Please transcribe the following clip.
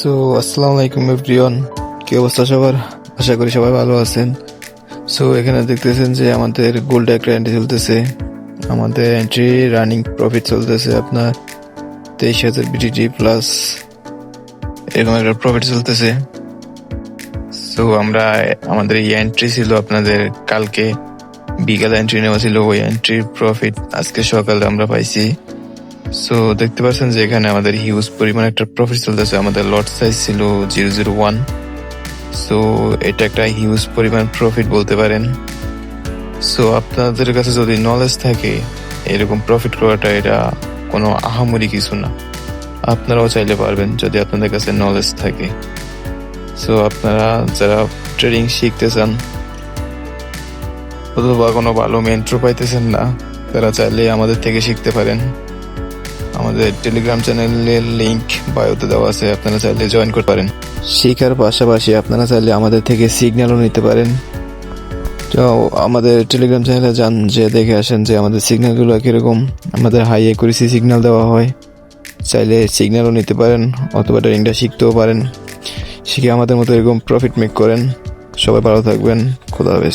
So আসসালামু আলাইকুম everyone কি অবস্থা সবার? আশা করি সবাই ভালো আছেন। সো এখানে দেখতেছেন যে আমাদের গোল্ড একটা এন্ট্রি চলতেছে। আমাদের এন্ট্রি রানিং প্রফিট চলতেছে আপনার তেইশ হাজার বিটিটি প্লাস এরকম একটা প্রফিট চলতেছে। সো আমরা, আমাদের এই এন্ট্রি ছিল আপনাদের কালকে। বিকালে এন্ট্রি নেওয়া ছিল, ওই এন্ট্রির প্রফিট আজকে সকালে আমরা পাইছি। সো দেখতে পাচ্ছেন যে এখানে আমাদের হিউজ পরিমাণ একটা প্রফিট চলতেছে। আমাদের লট সাইজ ছিল জিরো জিরো ওয়ান সো এটা একটা হিউজ পরিমাণ প্রফিট বলতে পারেন। সো আপনাদের কাছে যদি নলেজ থাকে, এরকম প্রফিট করাটা এটা কোনো আহামরি কিছু না। আপনারাও চাইলে পারবেন যদি আপনাদের কাছে নলেজ থাকে। সো আপনারা যারা ট্রেডিং শিখতে চান, অথবা কোনো ভালো মেন্ট্রো পাইতেছেন না, তারা চাইলে আমাদের থেকে শিখতে পারেন। আমাদের টেলিগ্রাম চ্যানেলের লিংক বায়োতে দেওয়া আছে, আপনারা চাইলে জয়েন করতে পারেন। শেখার পাশাপাশি আপনারা চাইলে আমাদের থেকে সিগন্যালও নিতে পারেন। তো আমাদের টেলিগ্রাম চ্যানেলে যান, যে দেখে আসেন যে আমাদের সিগন্যালগুলো কীরকম, আমাদের হাই একুরেসি সিগন্যাল দেওয়া হয়। চাইলে সিগন্যালও নিতে পারেন, অথবা ট্রেনিংটা শিখতেও পারেন। শিখে আমাদের মতো এরকম প্রফিট মেক করেন। সবাই ভালো থাকবেন, খোদা হাফেজ।